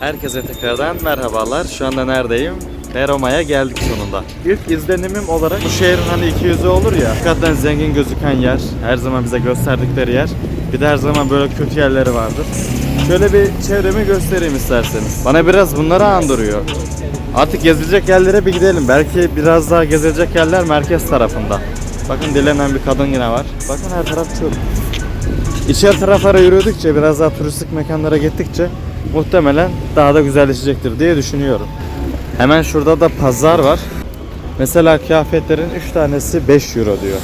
Herkese tekrardan merhabalar. Şu anda neredeyim? Neroma'ya geldik sonunda. İlk izlenimim olarak bu şehrin hani iki yüzü olur ya. Hakikaten zengin gözüken yer. Her zaman bize gösterdikleri yer. Bir de her zaman böyle kötü yerleri vardır. Şöyle bir çevremi göstereyim isterseniz. Bana biraz bunları andırıyor. Artık gezilecek yerlere bir gidelim. Belki biraz daha gezilecek yerler merkez tarafında. Bakın dilenen bir kadın yine var. Bakın her taraf çöp. İçeri taraflara yürüdükçe, biraz daha turistik mekanlara gittikçe muhtemelen daha da güzelleşecektir diye düşünüyorum. Hemen şurada da pazar var. Mesela kıyafetlerin 3 tanesi 5 euro diyor.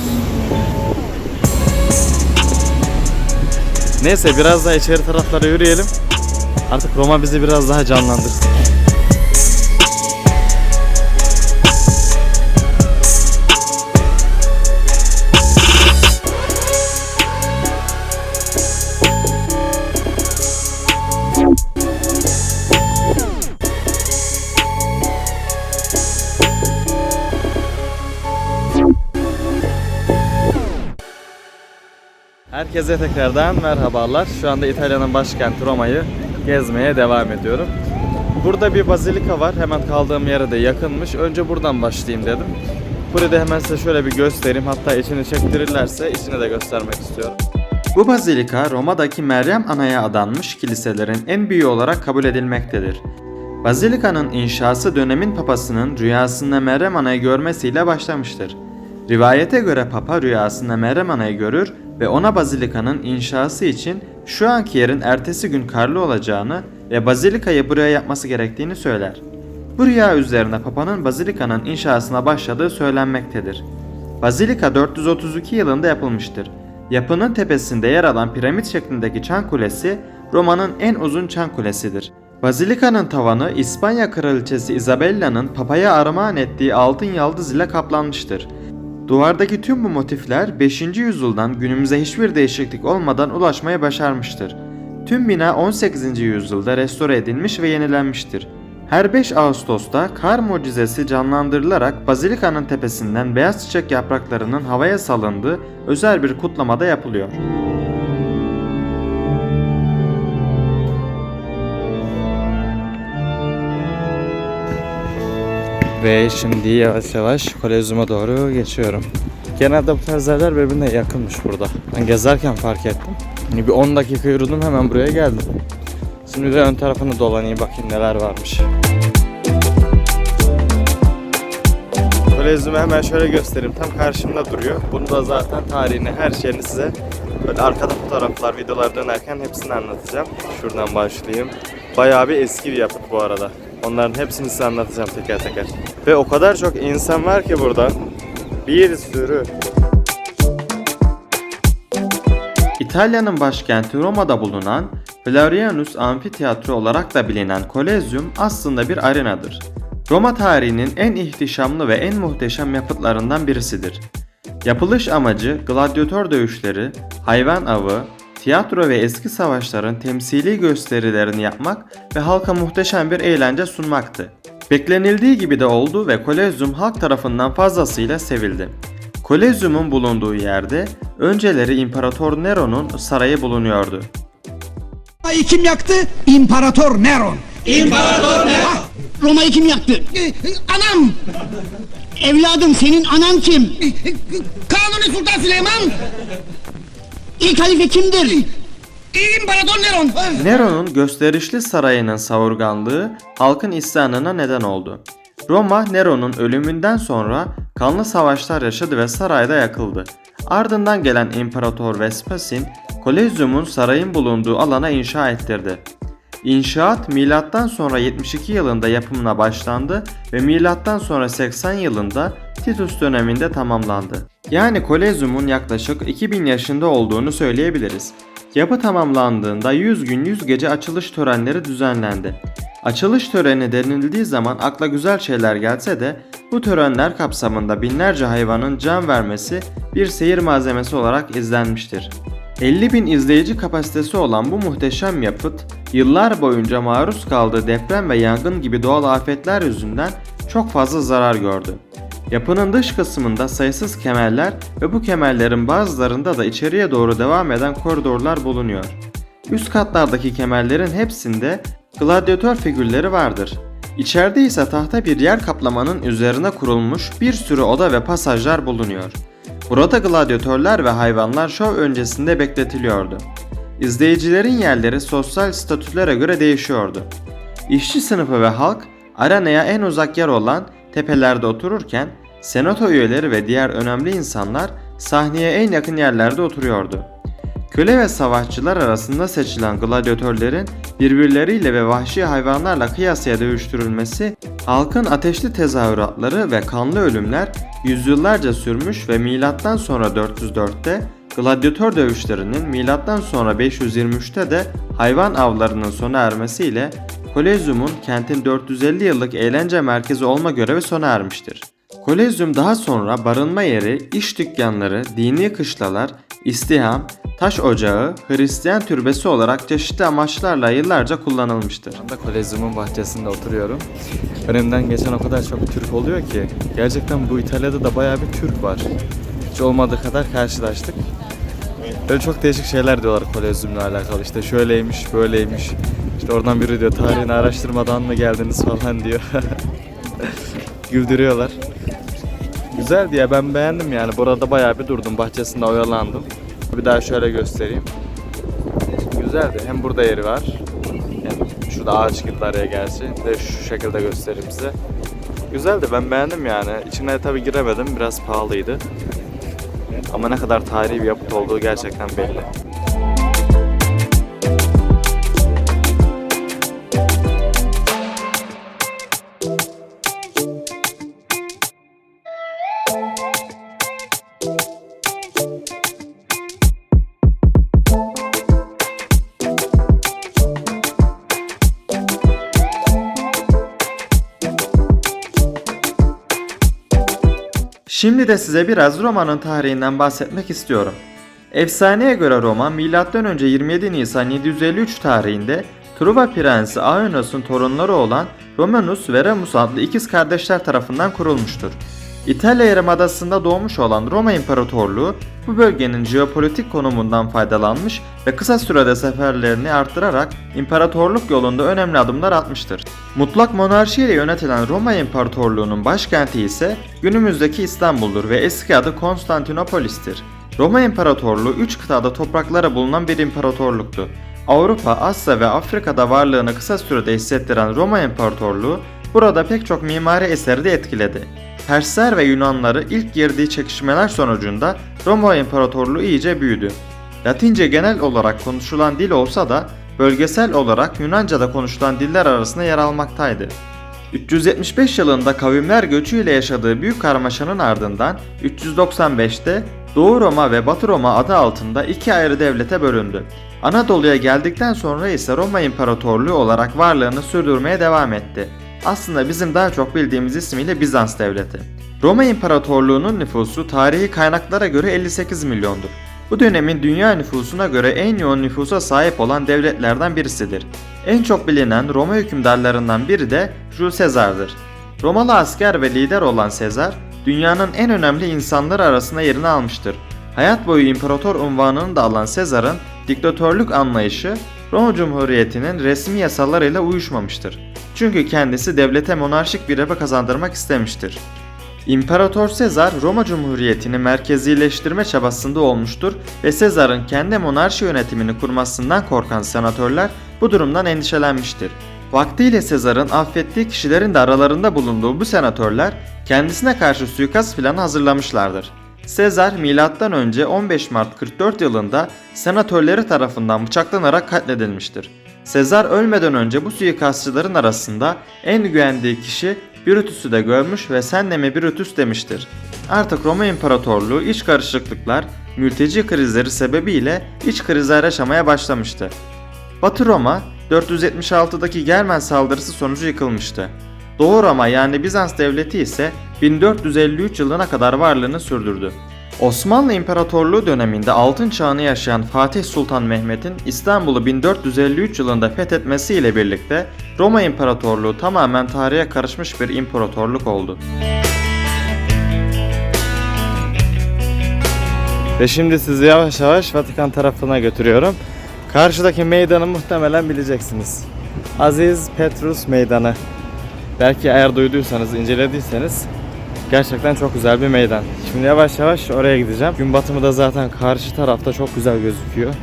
Neyse biraz daha içeri taraflara yürüyelim. Artık Roma bizi biraz daha canlandırsın. Herkese tekrardan merhabalar. Şu anda İtalya'nın başkenti Roma'yı gezmeye devam ediyorum. Burada bir bazilika var. Hemen kaldığım yere de yakınmış. Önce buradan başlayayım dedim. Burayı da hemen size şöyle bir göstereyim. Hatta içini çektirirlerse içini de göstermek istiyorum. Bu bazilika Roma'daki Meryem Ana'ya adanmış kiliselerin en büyüğü olarak kabul edilmektedir. Bazilikanın inşası dönemin papasının rüyasında Meryem Ana'yı görmesiyle başlamıştır. Rivayete göre papa rüyasında Meryem Ana'yı görür ve ona bazilikanın inşası için şu anki yerin ertesi gün karlı olacağını ve bazilikayı buraya yapması gerektiğini söyler. Bu rüya üzerine papanın bazilikanın inşasına başladığı söylenmektedir. Bazilika 432 yılında yapılmıştır. Yapının tepesinde yer alan piramit şeklindeki çan kulesi Roma'nın en uzun çan kulesidir. Bazilikanın tavanı İspanya kraliçesi Isabella'nın papaya armağan ettiği altın yaldız ile kaplanmıştır. Duvardaki tüm bu motifler 5. yüzyıldan günümüze hiçbir değişiklik olmadan ulaşmayı başarmıştır. Tüm bina 18. yüzyılda restore edilmiş ve yenilenmiştir. Her 5 Ağustos'ta kar mucizesi canlandırılarak Bazilika'nın tepesinden beyaz çiçek yapraklarının havaya salındığı özel bir kutlamada yapılıyor. Ve şimdi yavaş yavaş Kolezyum'a doğru geçiyorum. Genelde bu tarz yerler birbirine yakınmış burada. Ben gezerken fark ettim. Hani bir 10 dakika yürüdüm hemen buraya geldim. Şimdi de ön tarafını dolanayım bakayım neler varmış. Kolezyumu hemen şöyle göstereyim. Tam karşımda duruyor. Bunu da zaten tarihini, her şeyini size böyle arkada fotoğraflar, videolar dönerken hepsini anlatacağım. Şuradan başlayayım. Bayağı bir eski bir yapıt bu arada. Onların hepsini size anlatacağım teker teker. Ve o kadar çok insan var ki burada. Bir sürü. İtalya'nın başkenti Roma'da bulunan Florianus Amfiteyatro olarak da bilinen Kolezyum aslında bir arenadır. Roma tarihinin en ihtişamlı ve en muhteşem yapıtlarından birisidir. Yapılış amacı gladyatör dövüşleri, hayvan avı, tiyatro ve eski savaşların temsili gösterilerini yapmak ve halka muhteşem bir eğlence sunmaktı. Beklenildiği gibi de oldu ve Kolezyum halk tarafından fazlasıyla sevildi. Kolezyum'un bulunduğu yerde önceleri İmparator Nero'nun sarayı bulunuyordu. Roma'yı kim yaktı? İmparator Neron. İmparator Nero. Ah, Roma'yı kim yaktı? Ee, Anam! Evladım senin anan kim? Kanuni Sultan Süleyman! İlk halife kimdir? İmparator Neron! Nero'nun gösterişli sarayının savurganlığı halkın isyanına neden oldu. Roma Nero'nun ölümünden sonra kanlı savaşlar yaşadı ve sarayda yakıldı. Ardından gelen İmparator Vespasian, Kolezyum'un sarayın bulunduğu alana inşa ettirdi. İnşaat milattan sonra 72 yılında yapımına başlandı ve milattan sonra 80 yılında Titus döneminde tamamlandı. Yani Kolezyum'un yaklaşık 2000 yaşında olduğunu söyleyebiliriz. Yapı tamamlandığında 100 gün 100 gece açılış törenleri düzenlendi. Açılış töreni denildiği zaman akla güzel şeyler gelse de bu törenler kapsamında binlerce hayvanın can vermesi bir seyir malzemesi olarak izlenmiştir. 50 bin izleyici kapasitesi olan bu muhteşem yapıt, yıllar boyunca maruz kaldığı deprem ve yangın gibi doğal afetler yüzünden çok fazla zarar gördü. Yapının dış kısmında sayısız kemerler ve bu kemerlerin bazılarında da içeriye doğru devam eden koridorlar bulunuyor. Üst katlardaki kemerlerin hepsinde gladyatör figürleri vardır. İçeride ise tahta bir yer kaplamanın üzerine kurulmuş bir sürü oda ve pasajlar bulunuyor. Burada gladyatörler ve hayvanlar şov öncesinde bekletiliyordu. İzleyicilerin yerleri sosyal statülere göre değişiyordu. İşçi sınıfı ve halk arenaya en uzak yer olan tepelerde otururken senato üyeleri ve diğer önemli insanlar sahneye en yakın yerlerde oturuyordu. Köle ve savaşçılar arasında seçilen gladyatörlerin birbirleriyle ve vahşi hayvanlarla kıyasıya dövüştürülmesi, halkın ateşli tezahüratları ve kanlı ölümler yüzyıllarca sürmüş ve milattan sonra 404'te gladyatör dövüşlerinin milattan sonra 523'te de hayvan avlarının sona ermesiyle Kolezyum'un kentin 450 yıllık eğlence merkezi olma görevi sona ermiştir. Kolezyum daha sonra barınma yeri, iş dükkanları, dini kışlalar, istiham, taş ocağı, Hristiyan türbesi olarak çeşitli amaçlarla yıllarca kullanılmıştır. Şu anda Kolezyum'un bahçesinde oturuyorum. Önümden geçen o kadar çok Türk oluyor ki gerçekten bu İtalya'da da bayağı bir Türk var. Hiç olmadığı kadar karşılaştık. Böyle çok değişik şeyler diyorlar Kolezyum'la alakalı. İşte şöyleymiş, böyleymiş. İşte oradan biri diyor tarihini araştırmadan mı geldiniz falan diyor. Güldürüyorlar. Güzeldi ya ben beğendim yani. Burada bayağı bir durdum. Bahçesinde oyalandım. Bir daha şöyle göstereyim. Güzeldi. Hem burada yeri var. Hem şurada ağaç girdi araya gerçi. De şu şekilde göstereyim size. Güzeldi ben beğendim yani. İçine tabi giremedim. Biraz pahalıydı. Ama ne kadar tarihi bir yapıt olduğu gerçekten belli. Şimdi de size biraz Roma'nın tarihinden bahsetmek istiyorum. Efsaneye göre Roma M.Ö. 27 Nisan 753 tarihinde Truva Prensi Aenos'un torunları olan Romanus ve Remus adlı ikiz kardeşler tarafından kurulmuştur. İtalya Yarımadası'nda doğmuş olan Roma İmparatorluğu bu bölgenin jeopolitik konumundan faydalanmış ve kısa sürede seferlerini arttırarak imparatorluk yolunda önemli adımlar atmıştır. Mutlak monarşi ile yönetilen Roma İmparatorluğu'nun başkenti ise günümüzdeki İstanbul'dur ve eski adı Konstantinopolis'tir. Roma İmparatorluğu 3 kıtada topraklara bulunan bir imparatorluktu. Avrupa, Asya ve Afrika'da varlığını kısa sürede hissettiren Roma İmparatorluğu burada pek çok mimari eseri de etkiledi. Persler ve Yunanları ilk girdiği çekişmeler sonucunda Roma İmparatorluğu iyice büyüdü. Latince genel olarak konuşulan dil olsa da bölgesel olarak Yunanca'da konuşulan diller arasında yer almaktaydı. 375 yılında kavimler göçüyle yaşadığı büyük karmaşanın ardından 395'te Doğu Roma ve Batı Roma adı altında iki ayrı devlete bölündü. Anadolu'ya geldikten sonra ise Roma İmparatorluğu olarak varlığını sürdürmeye devam etti. Aslında bizim daha çok bildiğimiz ismiyle Bizans Devleti. Roma İmparatorluğu'nun nüfusu tarihi kaynaklara göre 58 milyondur. Bu dönemin dünya nüfusuna göre en yoğun nüfusa sahip olan devletlerden birisidir. En çok bilinen Roma hükümdarlarından biri de Jules Caesar'dır. Romalı asker ve lider olan Sezar, dünyanın en önemli insanları arasında yerini almıştır. Hayat boyu imparator unvanını da alan Sezar'ın diktatörlük anlayışı Roma Cumhuriyeti'nin resmi yasalarıyla uyuşmamıştır. Çünkü kendisi devlete monarşik bir yapı kazandırmak istemiştir. İmparator Sezar Roma Cumhuriyeti'ni merkezileştirme çabasında olmuştur ve Sezar'ın kendi monarşi yönetimini kurmasından korkan senatörler bu durumdan endişelenmiştir. Vaktiyle Sezar'ın affettiği kişilerin de aralarında bulunduğu bu senatörler kendisine karşı suikast planı hazırlamışlardır. Sezar M.Ö. 15 Mart 44 yılında senatörleri tarafından bıçaklanarak katledilmiştir. Sezar ölmeden önce bu suikastçıların arasında en güvendiği kişi Brutus'u da görmüş ve sen de mi Brutus demiştir. Artık Roma İmparatorluğu iç karışıklıklar, mülteci krizleri sebebiyle iç krizler yaşamaya başlamıştı. Batı Roma 476'daki Germen saldırısı sonucu yıkılmıştı. Doğu Roma yani Bizans devleti ise 1453 yılına kadar varlığını sürdürdü. Osmanlı İmparatorluğu döneminde altın çağını yaşayan Fatih Sultan Mehmet'in İstanbul'u 1453 yılında fethetmesiyle birlikte Roma İmparatorluğu tamamen tarihe karışmış bir imparatorluk oldu. Ve şimdi sizi yavaş yavaş Vatikan tarafına götürüyorum. Karşıdaki meydanı muhtemelen bileceksiniz. Aziz Petrus Meydanı. Belki eğer duyduysanız, incelediyseniz gerçekten çok güzel bir meydan. Şimdi yavaş yavaş oraya gideceğim. Gün batımı da zaten karşı tarafta çok güzel gözüküyor.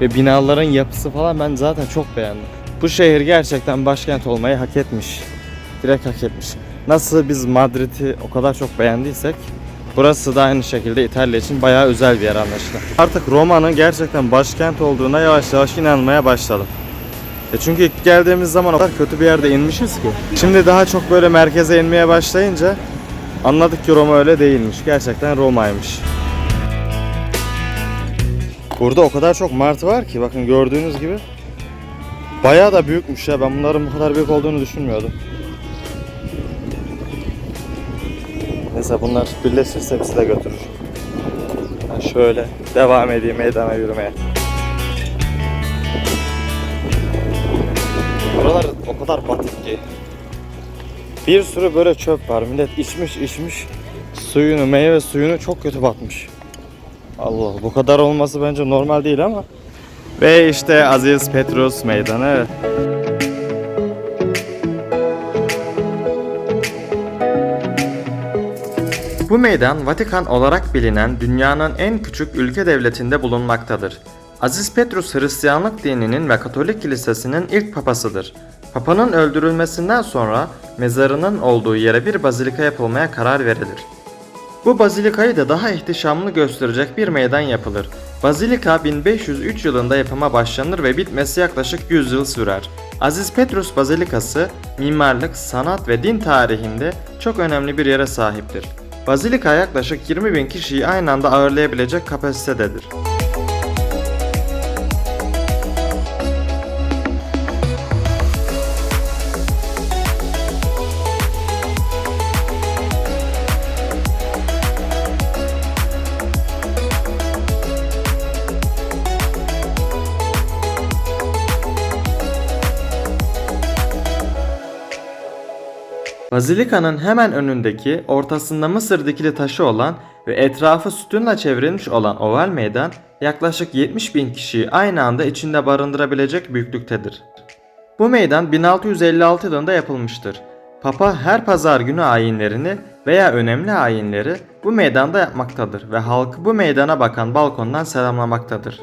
Ve binaların yapısı falan ben zaten çok beğendim. Bu şehir gerçekten başkent olmayı hak etmiş. Direkt hak etmiş. Nasıl biz Madrid'i o kadar çok beğendiysek burası da aynı şekilde İtalya için bayağı özel bir yer anlaşılan. Artık Roma'nın gerçekten başkent olduğuna yavaş yavaş inanmaya başladım. E çünkü ilk geldiğimiz zaman o kadar kötü bir yerde inmişiz ki. Şimdi daha çok böyle merkeze inmeye başlayınca anladık ki Roma öyle değilmiş. Gerçekten Roma'ymış. Burada o kadar çok martı var ki bakın gördüğünüz gibi. Bayağı da büyükmüş ya. Ben bunların bu kadar büyük olduğunu düşünmüyordum. Neyse bunlar birleşirse bizi de götürür. Ben şöyle devam edeyim meydana yürümeye. Buralar o kadar batık ki. Bir sürü böyle çöp var. Millet içmiş içmiş suyunu, meyve suyunu çok kötü batmış. Allah bu kadar olması bence normal değil ama. Ve işte Aziz Petrus Meydanı. Bu meydan Vatikan olarak bilinen dünyanın en küçük ülke devletinde bulunmaktadır. Aziz Petrus Hristiyanlık dininin ve Katolik kilisesinin ilk papasıdır. Papanın öldürülmesinden sonra mezarının olduğu yere bir bazilika yapılmaya karar verilir. Bu bazilikayı da daha ihtişamlı gösterecek bir meydan yapılır. Bazilika 1503 yılında yapıma başlanır ve bitmesi yaklaşık 100 yıl sürer. Aziz Petrus Bazilikası, mimarlık, sanat ve din tarihinde çok önemli bir yere sahiptir. Bazilika yaklaşık 20 bin kişiyi aynı anda ağırlayabilecek kapasitededir. Bazilikanın hemen önündeki, ortasında Mısır dikili taşı olan ve etrafı sütunla çevrilmiş olan oval meydan yaklaşık 70 bin kişiyi aynı anda içinde barındırabilecek büyüklüktedir. Bu meydan 1656 yılında yapılmıştır. Papa her pazar günü ayinlerini veya önemli ayinleri bu meydanda yapmaktadır ve halkı bu meydana bakan balkondan selamlamaktadır.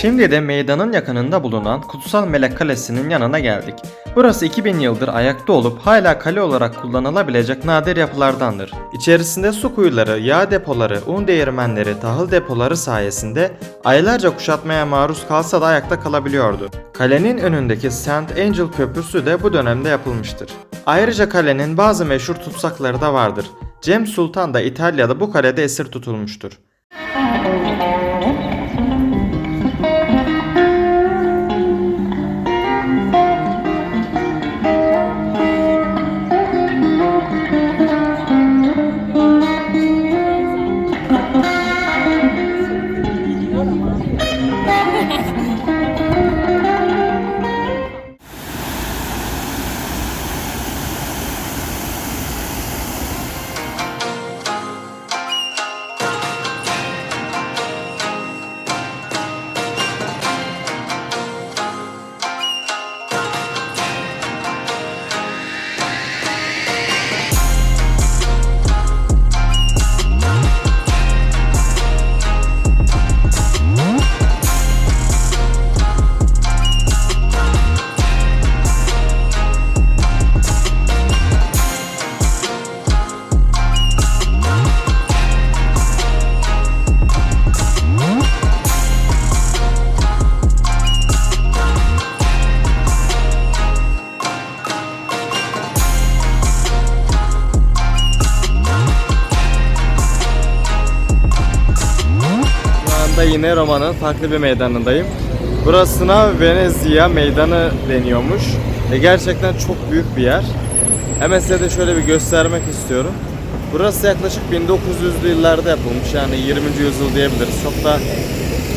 Şimdi de meydanın yakınında bulunan Kutsal Melek Kalesi'nin yanına geldik. Burası 2000 yıldır ayakta olup hala kale olarak kullanılabilecek nadir yapılardandır. İçerisinde su kuyuları, yağ depoları, un değirmenleri, tahıl depoları sayesinde aylarca kuşatmaya maruz kalsa da ayakta kalabiliyordu. Kalenin önündeki St. Angel Köprüsü de bu dönemde yapılmıştır. Ayrıca kalenin bazı meşhur tutsakları da vardır. Cem Sultan da İtalya'da bu kalede esir tutulmuştur. Yine Roma'nın farklı bir meydanındayım. Burasına Venezia Meydanı deniyormuş. E gerçekten çok büyük bir yer. Hemen size de şöyle bir göstermek istiyorum. Burası yaklaşık 1900'lü yıllarda yapılmış. Yani 20. yüzyıl diyebiliriz. Çok da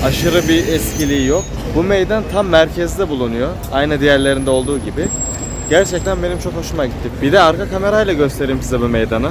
aşırı bir eskiliği yok. Bu meydan tam merkezde bulunuyor. Aynı diğerlerinde olduğu gibi. Gerçekten benim çok hoşuma gitti. Bir de arka kamerayla göstereyim size bu meydanı.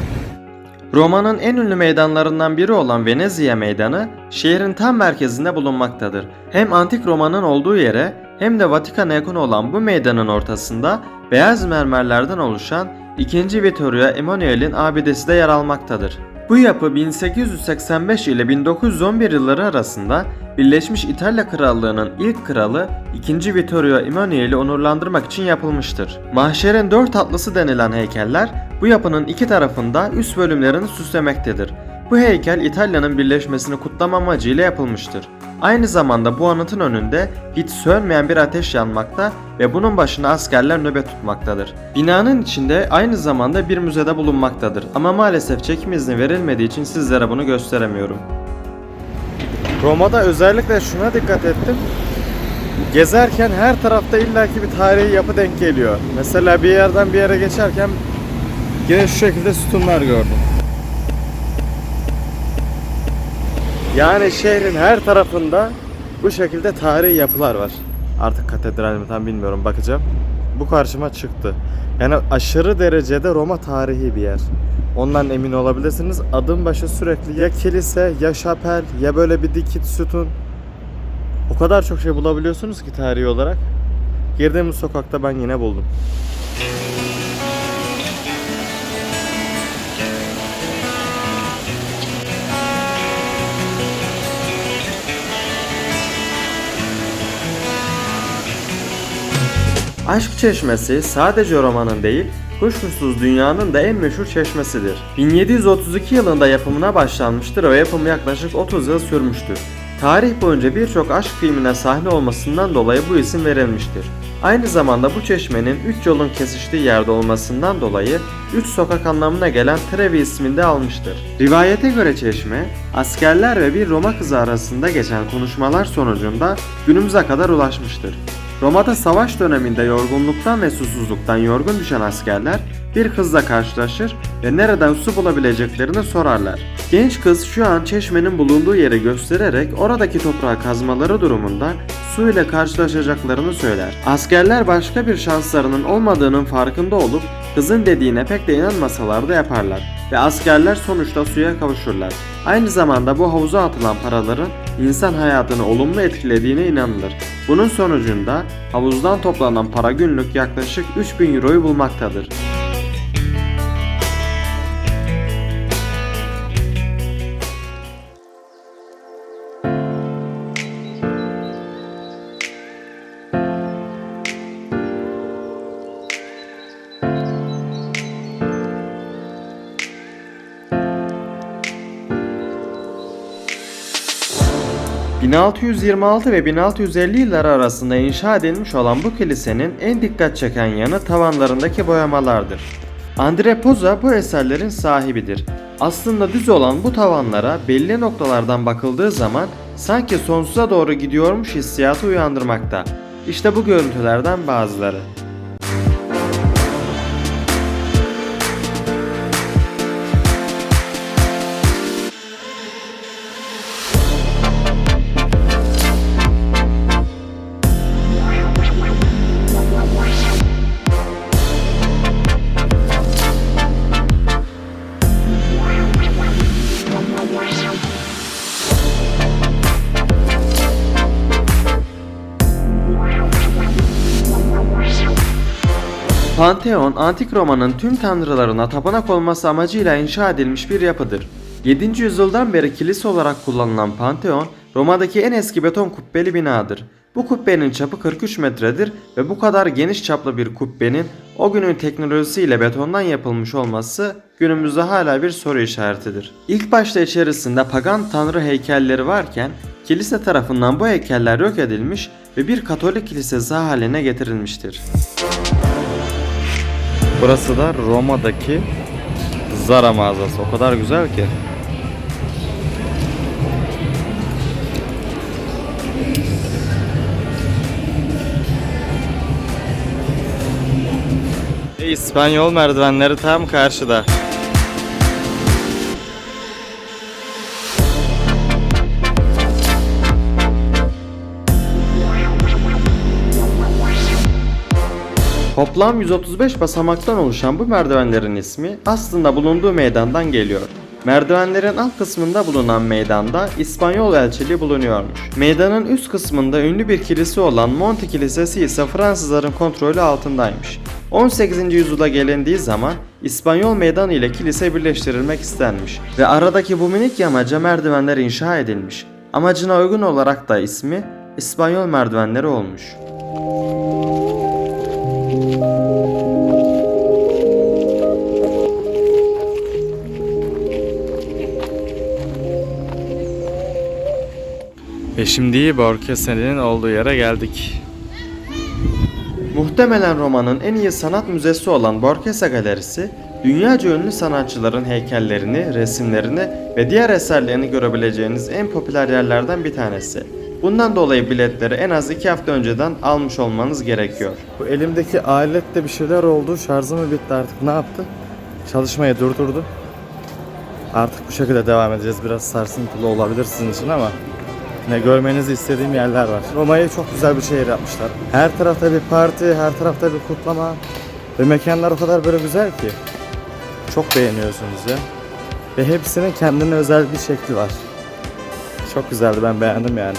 Roma'nın en ünlü meydanlarından biri olan Venezia Meydanı, şehrin tam merkezinde bulunmaktadır. Hem antik Roma'nın olduğu yere hem de Vatikan'a yakın olan bu meydanın ortasında beyaz mermerlerden oluşan 2. Vittorio Emanuel'in abidesi de yer almaktadır. Bu yapı 1885 ile 1911 yılları arasında Birleşmiş İtalya Krallığı'nın ilk kralı 2. Vittorio Emanuel'i onurlandırmak için yapılmıştır. Mahşerin dört atlısı denilen heykeller bu yapının iki tarafında üst bölümlerini süslemektedir. Bu heykel İtalya'nın birleşmesini kutlama amacıyla yapılmıştır. Aynı zamanda bu anıtın önünde hiç sönmeyen bir ateş yanmakta ve bunun başına askerler nöbet tutmaktadır. Binanın içinde aynı zamanda bir müzede bulunmaktadır ama maalesef çekim izni verilmediği için sizlere bunu gösteremiyorum. Roma'da özellikle şuna dikkat ettim. Gezerken her tarafta illaki bir tarihi yapı denk geliyor. Mesela bir yerden bir yere geçerken yine şu şekilde sütunlar gördüm. Yani şehrin her tarafında bu şekilde tarihi yapılar var. Artık katedral mi tam bilmiyorum bakacağım. Bu karşıma çıktı. Yani aşırı derecede Roma tarihi bir yer. Ondan emin olabilirsiniz. Adım başı sürekli ya kilise ya şapel ya böyle bir dikit sütun. O kadar çok şey bulabiliyorsunuz ki tarihi olarak. Girdiğimiz sokakta ben yine buldum. Aşk Çeşmesi sadece romanın değil, kuşkusuz dünyanın da en meşhur çeşmesidir. 1732 yılında yapımına başlanmıştır ve yapımı yaklaşık 30 yıl sürmüştür. Tarih boyunca birçok aşk filmine sahne olmasından dolayı bu isim verilmiştir. Aynı zamanda bu çeşmenin 3 yolun kesiştiği yerde olmasından dolayı 3 sokak anlamına gelen Trevi ismini de almıştır. Rivayete göre çeşme, askerler ve bir Roma kızı arasında geçen konuşmalar sonucunda günümüze kadar ulaşmıştır. Roma'da savaş döneminde yorgunluktan ve susuzluktan yorgun düşen askerler bir kızla karşılaşır ve nereden su bulabileceklerini sorarlar. Genç kız şu an çeşmenin bulunduğu yeri göstererek oradaki toprağı kazmaları durumunda su ile karşılaşacaklarını söyler. Askerler başka bir şanslarının olmadığının farkında olup kızın dediğine pek de inanmasalar da yaparlar ve askerler sonuçta suya kavuşurlar. Aynı zamanda bu havuza atılan paraların insan hayatını olumlu etkilediğine inanılır. Bunun sonucunda havuzdan toplanan para günlük yaklaşık 3000 euroyu bulmaktadır. ...1626 ve 1650 yılları arasında inşa edilmiş olan bu kilisenin en dikkat çeken yanı tavanlarındaki boyamalardır. Andre Poza bu eserlerin sahibidir. Aslında düz olan bu tavanlara belli noktalardan bakıldığı zaman sanki sonsuza doğru gidiyormuş hissiyatı uyandırmakta. İşte bu görüntülerden bazıları. Pantheon, antik Roma'nın tüm tanrılarına tapınak olması amacıyla inşa edilmiş bir yapıdır. 7. yüzyıldan beri kilise olarak kullanılan Pantheon, Roma'daki en eski beton kubbeli binadır. Bu kubbenin çapı 43 metredir ve bu kadar geniş çaplı bir kubbenin o günün teknolojisiyle betondan yapılmış olması günümüzde hala bir soru işaretidir. İlk başta içerisinde pagan tanrı heykelleri varken kilise tarafından bu heykeller yok edilmiş ve bir Katolik kilisesi haline getirilmiştir. Burası da Roma'daki Zara mağazası. O kadar güzel ki. İspanyol merdivenleri tam karşıda. Toplam 135 basamaktan oluşan bu merdivenlerin ismi aslında bulunduğu meydandan geliyor. Merdivenlerin alt kısmında bulunan meydanda İspanyol elçiliği bulunuyormuş. Meydanın üst kısmında ünlü bir kilise olan Monte Kilisesi ise Fransızların kontrolü altındaymış. 18. yüzyıla gelindiği zaman İspanyol meydanı ile kilise birleştirilmek istenmiş ve aradaki bu minik yamaca merdivenler inşa edilmiş. Amacına uygun olarak da ismi İspanyol merdivenleri olmuş. Ve şimdi Borkese'nin olduğu yere geldik. Muhtemelen Roma'nın en iyi sanat müzesi olan Borgese Galerisi, dünyaca ünlü sanatçıların heykellerini, resimlerini ve diğer eserlerini görebileceğiniz en popüler yerlerden bir tanesi. Bundan dolayı biletleri en az 2 hafta önceden almış olmanız gerekiyor. Bu elimdeki alette bir şeyler oldu, şarjı mı bitti artık ne yaptı? Çalışmayı durdurdu. Artık bu şekilde devam edeceğiz. Biraz sarsıntılı olabilir sizin için ama ne görmenizi istediğim yerler var. Roma'yı çok güzel bir şehir yapmışlar. Her tarafta bir parti, her tarafta bir kutlama. Ve mekanlar o kadar böyle güzel ki. Çok beğeniyorsunuz ya. Ve hepsinin kendine özel bir şekli var. Çok güzeldi ben beğendim yani.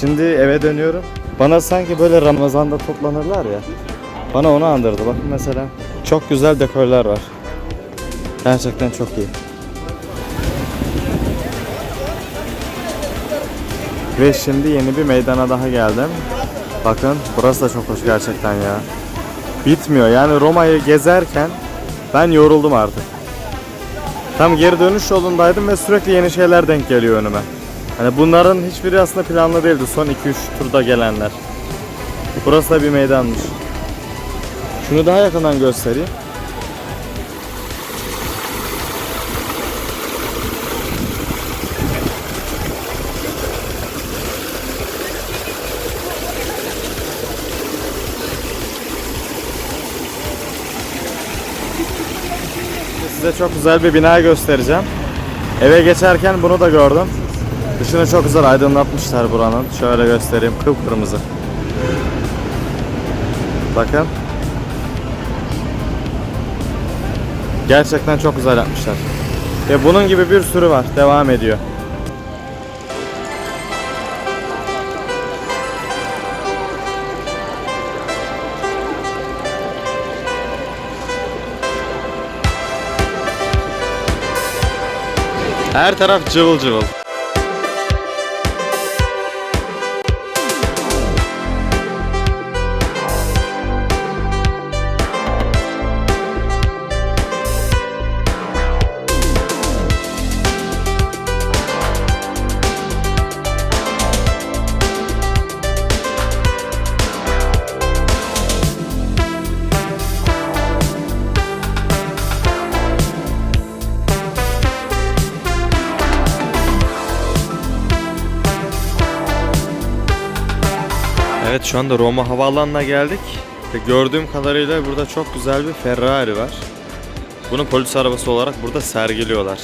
Şimdi eve dönüyorum. Bana sanki böyle Ramazan'da toplanırlar ya. Bana onu andırdı. Bakın mesela. Çok güzel dekorlar var. Gerçekten çok iyi. Ve şimdi yeni bir meydana daha geldim. Bakın burası da çok hoş gerçekten ya. Bitmiyor yani Roma'yı gezerken ben yoruldum artık. Tam geri dönüş yolundaydım ve sürekli yeni şeyler denk geliyor önüme. Hani bunların hiçbiri aslında planlı değildi. Son 2-3 turda gelenler. Burası da bir meydanmış. Şunu daha yakından göstereyim. Size çok güzel bir bina göstereceğim. Eve geçerken bunu da gördüm. Dışını çok güzel aydınlatmışlar buranın. Şöyle göstereyim. Kıpkırmızı. Bakın. Gerçekten çok güzel yapmışlar. Ve bunun gibi bir sürü var. Devam ediyor. Her taraf cıvıl cıvıl. Şu anda Roma havaalanına geldik. Ve gördüğüm kadarıyla burada çok güzel bir Ferrari var. Bunu polis arabası olarak burada sergiliyorlar.